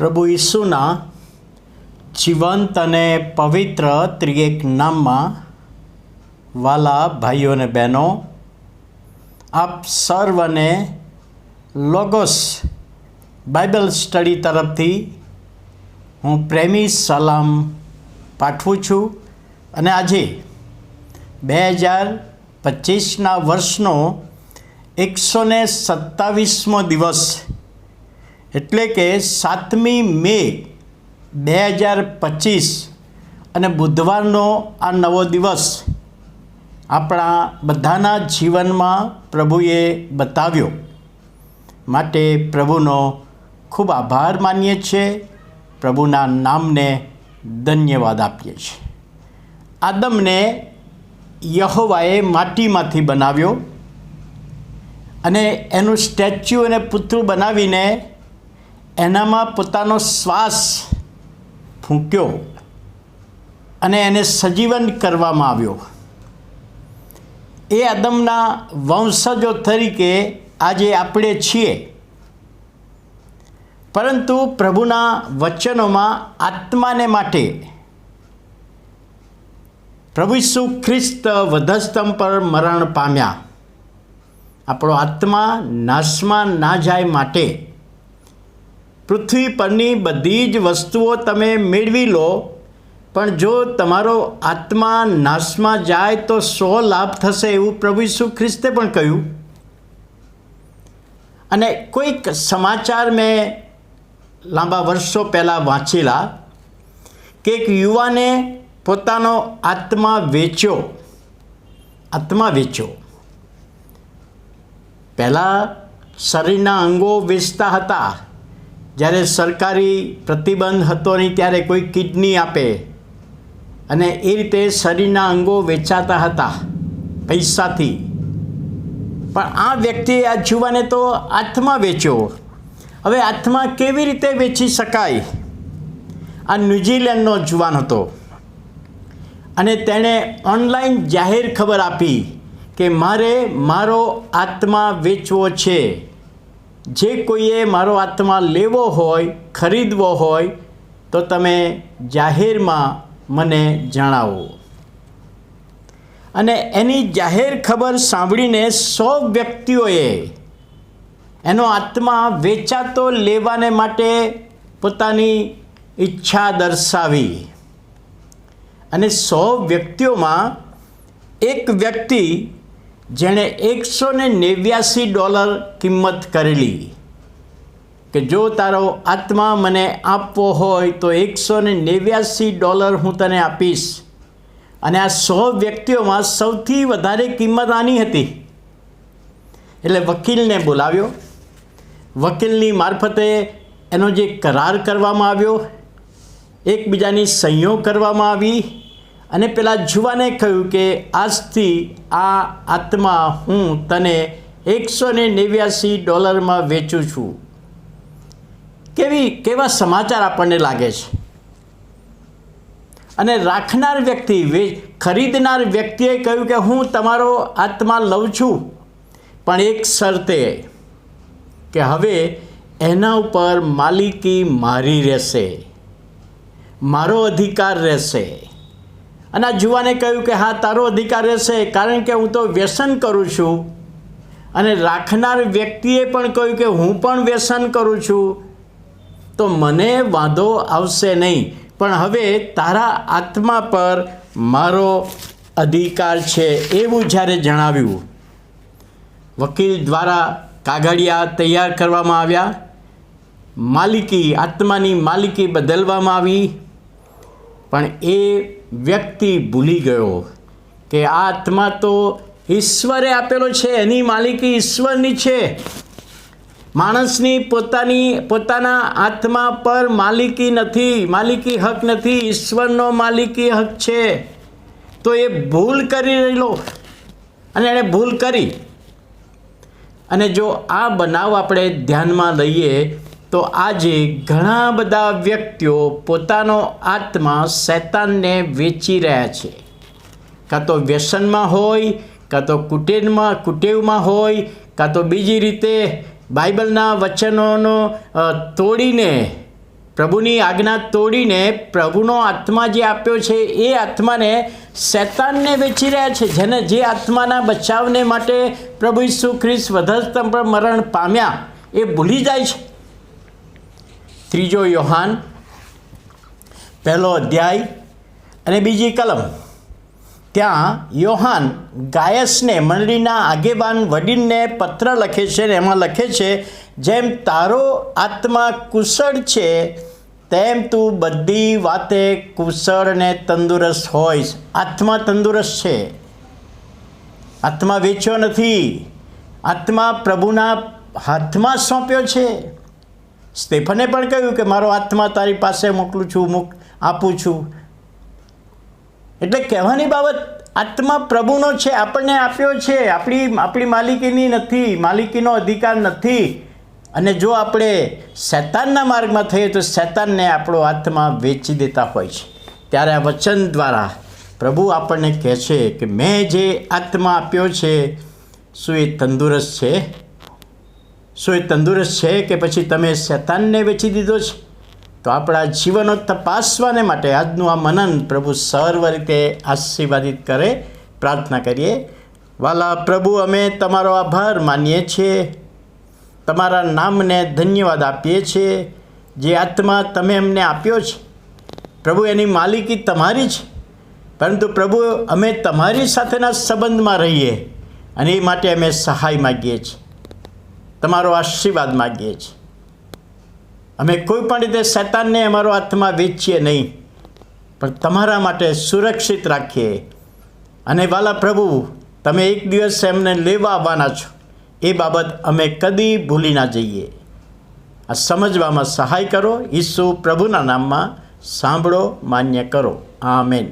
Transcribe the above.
પ્રભુ ઈસુના જીવંત અને પવિત્ર ત્રિએક નામમાં વાલા ભાઈઓ અને બહેનો, આપ સર્વને લોગોસ બાઇબલ સ્ટડી તરફથી હું પ્રેમી સલામ પાઠવું છું અને આજે બે હજાર પચીસના વર્ષનો એકસો ને સત્તાવીસમો દિવસ એટલે કે સાતમી મે બે હજાર પચીસ અને બુધવારનો આ નવો દિવસ આપણા બધાના જીવનમાં પ્રભુએ બતાવ્યો. માટે પ્રભુનો ખૂબ આભાર માનીએ છીએ. પ્રભુના નામને ધન્યવાદ આપીએ છીએ. આદમને યહોવાએ માટીમાંથી બનાવ્યો અને એનું સ્ટેચ્યુ અને પુતળું બનાવીને એનામાં પોતાનો શ્વાસ ફૂંક્યો અને એને સજીવન કરવામાં આવ્યો. એ આદમના વંશજો તરીકે આજે આપણે છીએ. પરંતુ પ્રભુના વચનોમાં આત્માને માટે પ્રભુ ઈસુ ખ્રિસ્ત વધસ્તંભ પર મરણ પામ્યા. આપણો આત્મા નાશમાં ના જાય માટે પૃથ્વી પરની બધી જ વસ્તુઓ તમે મેળવી લો, પણ જો તમારો આત્મા નાશમાં જાય તો સો લાભ થશે એવું પ્રભુ ઈસુ ખ્રિસ્તે પણ કહ્યું. અને કોઈક સમાચાર મેં લાંબા વર્ષો પહેલાં વાંચેલા કે એક યુવાને પોતાનો આત્મા વેચ્યો આત્મા વેચ્યો. પહેલાં શરીરના અંગો વેચતા હતા. જ્યારે સરકારી પ્રતિબંધ હતો નહીં, ત્યારે કોઈ કિડની આપે. અને એ રીતે શરીરના અંગો વેચાતા હતા પૈસાથી. પણ આ વ્યક્તિએ આ જુવાને તો આત્મા વેચ્યો. હવે આત્મા કેવી રીતે વેચી શકાય? આ ન્યૂઝીલેન્ડનો જુવાન હતો. અને તેણે ઓનલાઈન જાહેર ખબર આપી કે મારે મારો આત્મા વેચવો છે. જે કોઈએ મારો આત્મા લેવો હોય, ખરીદવો હોય, તો તમે જાહેરમાં મને જણાવો. અને એની જાહેર ખબર સાંભળીને સો વ્યક્તિઓએ એનો આત્મા વેચાતો લેવાને માટે પોતાની ઈચ્છા દર્શાવી. અને સો વ્યક્તિઓમાં એક વ્યક્તિ જેણે એકસો ને નેવ્યાસી ડોલર કિંમત કરેલી. કે જો તારો આત્મા મને આપવો હોય તો એકસો ને નેવ્યાસી ડોલર હું તને આપીશ. અને આ સો વ્યક્તિઓમાં સૌથી વધારે કિંમત આની હતી? એટલે વકીલને બોલાવ્યો. વકીલની મારફતે એનો જે કરાર કરવામાં આવ્યો, એકબીજાની સહીઓ કરવામાં આવી અને પેલા જુવાને કહ્યું કે, આજથી આ આત્મા હું તને એકસો ને નેવ્યાસી ડોલરમાં વેચું છું. કેવી, કેવા સમાચાર આપણને લાગે છે? અને રાખનાર વ્યક્તિ ખરીદનાર વ્યક્તિએ કહ્યું કે, હું તમારો આત્મા લઉં છું. પણ એક શરતે કે, હવે એના ઉપર માલિકી મારી રહેશે. મારો અધિકાર રહેશે. અને આ જુવાને કહ્યું કે, હા, તારો અધિકાર રહેશે, કારણ કે હું તો વ્યસન કરું છું. અને રાખનાર વ્યક્તિએ પણ કહ્યું કે, હું પણ વ્યસન કરું છું. તો મને વાંધો આવશે નહીં, પણ હવે તારા આત્મા પર મારો અધિકાર છે, એવું જ્યારે જણાવ્યું. વકીલ દ્વારા કાગળિયા તૈયાર કરવામાં આવ્યા. માલિકી, આત્માની માલિકી બદલવામાં આવી. પણ એ વ્યક્તિ ભૂલી ગયો કે આ આત્મા તો ઈશ્વરે આપેલો છે, એની માલિકી ઈશ્વરની છે. માણસની પોતાની, પોતાના આત્મા પર માલિકી નથી, માલિકી હક નથી, ઈશ્વરનો માલિકી હક છે. તો એ ભૂલ કરી રહેલો અને એણે ભૂલ કરી. અને જો આ બનાવ આપણે ધ્યાનમાં લઈએ તો આજે ઘણા બધા વ્યક્તિઓ પોતાનો આત્મા શૈતાનને વેચી રહ્યા છે. કાં તો વ્યસનમાં હોય, કાં તો કુટેરમાં કુટેવમાં હોય, કાં તો બીજી રીતે બાઇબલના વચનોનો તોડીને, પ્રભુની આજ્ઞા તોડીને પ્રભુનો આત્મા જે આપ્યો છે એ આત્માને શૈતાનને વેચી રહ્યા છે. જેને જે આત્માના બચાવને માટે પ્રભુ ઈસુ ખ્રિસ્ત પર મરણ પામ્યા, એ ભૂલી જાય છે. ત્રીજો યોહાન, પહેલો અધ્યાય અને બીજી કલમ. ત્યાં યોહાન ગાયસને મંડળીના આગેવાન વડીલને પત્ર લખે છે અને એમાં લખે છે, જેમ તારો આત્મા કુશળ છે, તેમ તું બધી વાતે કુશળ અને તંદુરસ્ત હોઈશ. આત્મા તંદુરસ્ત છે. આત્મા વેચ્યો નથી. આત્મા પ્રભુના હાથમાં સોંપ્યો છે. સ્ટેફને પણ કહ્યું કે મારો આત્મા તારી પાસે મોકલું છું, મૂક, આપું છું. એટલે કહેવાની બાબત આત્મા પ્રભુનો છે, આપણને આપ્યો છે. આપણી આપણી માલિકીની નથી, માલિકીનો અધિકાર નથી. અને જો આપણે શૈતાનના માર્ગમાં થઈએ તો શૈતાનને આપણો આત્મા વેચી દેતા હોય છે. ત્યારે આ વચન દ્વારા પ્રભુ આપણને કહે છે કે મેં જે આત્મા આપ્યો છે, શું એ તંદુરસ્ત છે? શું એ તંદુરસ્ત છે કે પછી તમે શૈતાનને વેચી દીધો છે? તો આપણા જીવનો તપાસવાને માટે આજનું આ મનન પ્રભુ સર્વ રીતે આશીર્વાદિત કરે. પ્રાર્થના કરીએ. વાલા પ્રભુ, અમે તમારો આભાર માનીએ છીએ. તમારા નામને ધન્યવાદ આપીએ છીએ. જે આત્મા તમે અમને આપ્યો છે, પ્રભુ એની માલિકી તમારી છે. પરંતુ પ્રભુ, અમે તમારી સાથેના સંબંધમાં રહીએ અને એ માટે અમે સહાય માગીએ છીએ. તમારો આશીર્વાદ માગીએ છીએ. અમે કોઈ પણ રીતે શૈતાનને અમારો હાથમાં વેચીએ નહીં, પણ તમારા માટે સુરક્ષિત રાખીએ. અને વાલા પ્રભુ, તમે એક દિવસ એમને લેવા આવવાના છો, એ બાબત અમે કદી ભૂલી ના જઈએ. આ સમજવામાં સહાય કરો, ઈસુ પ્રભુના નામમાં સાંભળો, માન્ય કરો. આમેન.